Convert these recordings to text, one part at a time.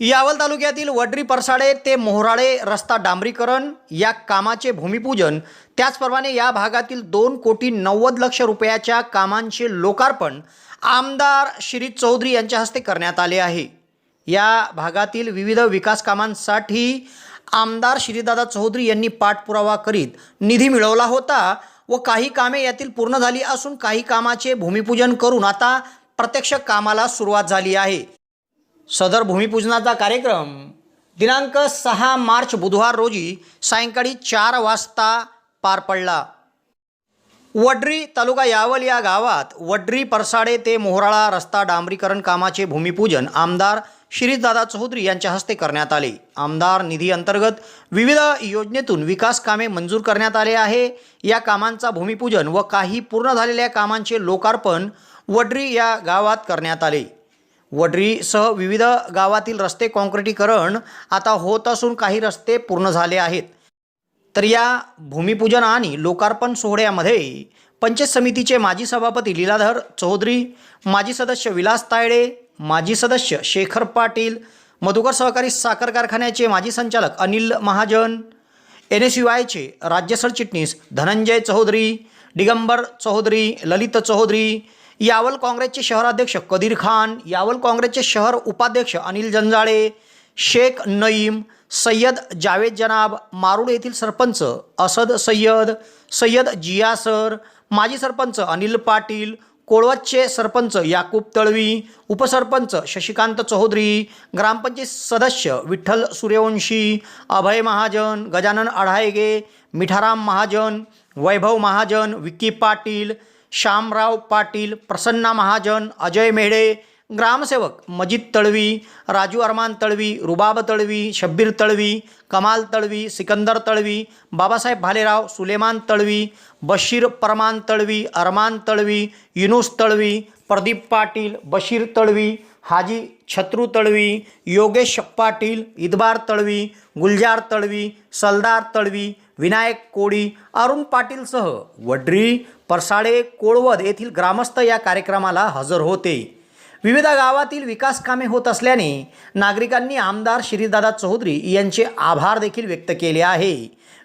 यावल तालुक्यातील वडरी परसाडे ते मोहराळे रस्ता डांबरीकरण या कामाचे भूमिपूजन त्याचप्रमाणे या भागातील दोन कोटी नव्वद लक्ष रुपयाच्या कामांचे लोकार्पण आमदार श्री चौधरी यांच्या हस्ते करण्यात आले आहे. या भागातील विविध विकास कामांसाठी आमदार श्रीदादा चौधरी यांनी पाठपुरावा करीत निधी मिळवला होता व काही कामे यातील पूर्ण झाली असून काही कामाचे भूमिपूजन करून आता प्रत्यक्ष कामाला सुरुवात झाली आहे. सदर भूमिपूजनाचा कार्यक्रम दिनांक सहा मार्च बुधवार रोजी सायंकाळी चार वाजता पार पडला. वड्री तालुका यावल या गावात वड्री परसाडे ते मोहराळा रस्ता डांबरीकरण कामाचे भूमिपूजन आमदार शिरीषदादा चौधरी यांच्या हस्ते करण्यात आले. आमदार निधी अंतर्गत विविध योजनेतून विकास कामे मंजूर करण्यात आले आहे. या कामांचा भूमिपूजन व काही पूर्ण झालेल्या कामांचे लोकार्पण वड्री या गावात करण्यात आले. वडरीसह विविध गावातील रस्ते काँक्रिटीकरण आता होत असून काही रस्ते पूर्ण झाले आहेत. तर या भूमिपूजन आणि लोकार्पण सोहळ्यामध्ये पंचायत समितीचे माजी सभापती लीलाधर चौधरी माजी सदस्य विलास तायडे माजी सदस्य शेखर पाटील मधुकर सहकारी साखर कारखान्याचे माजी संचालक Anil Mahajan N S U आयचे राज्य सरचिटणीस धनंजय चौधरी दिगंबर चौधरी ललित चौधरी यावल काँग्रेसचे शहराध्यक्ष कदीर खान यावल काँग्रेसचे शहर उपाध्यक्ष अनिल जंजाळे शेख नईम सय्यद जावेद जनाब मारुड येथील सरपंच असद सय्यद सय्यद जियासर माजी सरपंच अनिल पाटील कोळवतचे सरपंच याकूब तळवी उपसरपंच शशिकांत चौधरी ग्रामपंचायत सदस्य विठ्ठल सूर्यवंशी अभय महाजन गजानन अढायगे मिठाराम महाजन वैभव महाजन विक्की पाटील श्यामराव पाटील प्रसन्ना महाजन अजय मेढे ग्रामसेवक मजिद तळवी राजू अरमान तळवी रुबाब तळवी शब्बीर तळवी कमाल तळवी सिकंदर तळवी बाबासाहेब भालेराव सुलेमान तळवी बशीर परमान तळवी अरमान तळवी युनुस तळवी प्रदीप पाटील बशीर तळवी हाजी छत्रू तळवी योगेश पाटील इदबार तळवी गुलजार तळवी सलदार तळवी विनायक कोळी अरुण पाटीलसह वड्री परसाळे कोळवद येथील ग्रामस्थ या कार्यक्रमाला हजर होते. विविध गावातील विकास कामे होत असल्याने नागरिकांनी आमदार श्रीदादा चौधरी यांचे आभार देखील व्यक्त केले आहे.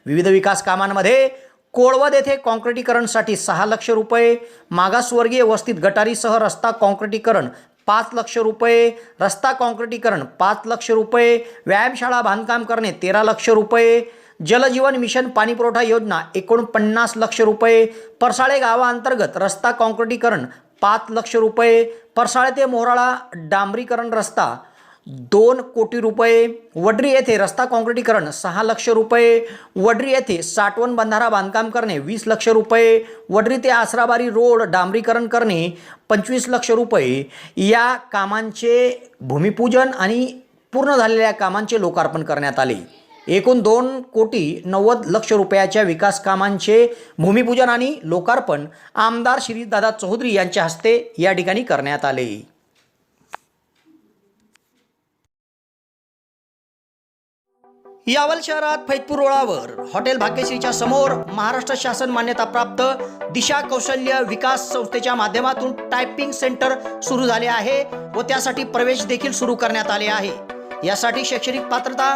विविध विकास कामांमध्ये कोळवद येथे कॉन्क्रिटीकरणसाठी सहा लक्ष रुपये मागासवर्गीय वस्तीत गटारीसह रस्ता कॉन्क्रिटीकरण पाच लक्ष रुपये रस्ता कॉन्क्रिटीकरण पाच लक्ष रुपये व्यायामशाळा बांधकाम करणे तेरा लक्ष रुपये जलजीवन मिशन पाणीपुरवठा योजना एकोणपन्नास लक्ष रुपये परसाळे गावाअंतर्गत रस्ता काँक्रिटीकरण पाच लक्ष रुपये परसाळे ते मोहराळा डांबरीकरण रस्ता दोन कोटी रुपये वडरी येथे रस्ता काँक्रिटीकरण सहा लक्ष रुपये वडरी येथे साठवण बंधारा बांधकाम करणे वीस लक्ष रुपये वडरी ते आसराबारी रोड डांबरीकरण करणे पंचवीस लक्ष रुपये. या कामांचे भूमिपूजन आणि पूर्ण झालेल्या कामांचे लोकार्पण करण्यात आले. एकूण दोन कोटी नव्वद लक्ष रुपयाच्या विकास कामांचे भूमिपूजन आणि लोकार्पण आमदार श्रीदादा चौधरी यांच्या हस्ते या ठिकाणी करण्यात आले. यावल शहरात फैतपूर रोडावर हॉटेल भाग्यश्रीच्या समोर महाराष्ट्र शासन मान्यताप्राप्त दिशा कौशल्य विकास संस्थेच्या माध्यमातून टायपिंग सेंटर सुरू झाले आहे व त्यासाठी प्रवेश देखील सुरू करण्यात आले आहे. यासाठी शैक्षणिक पात्रता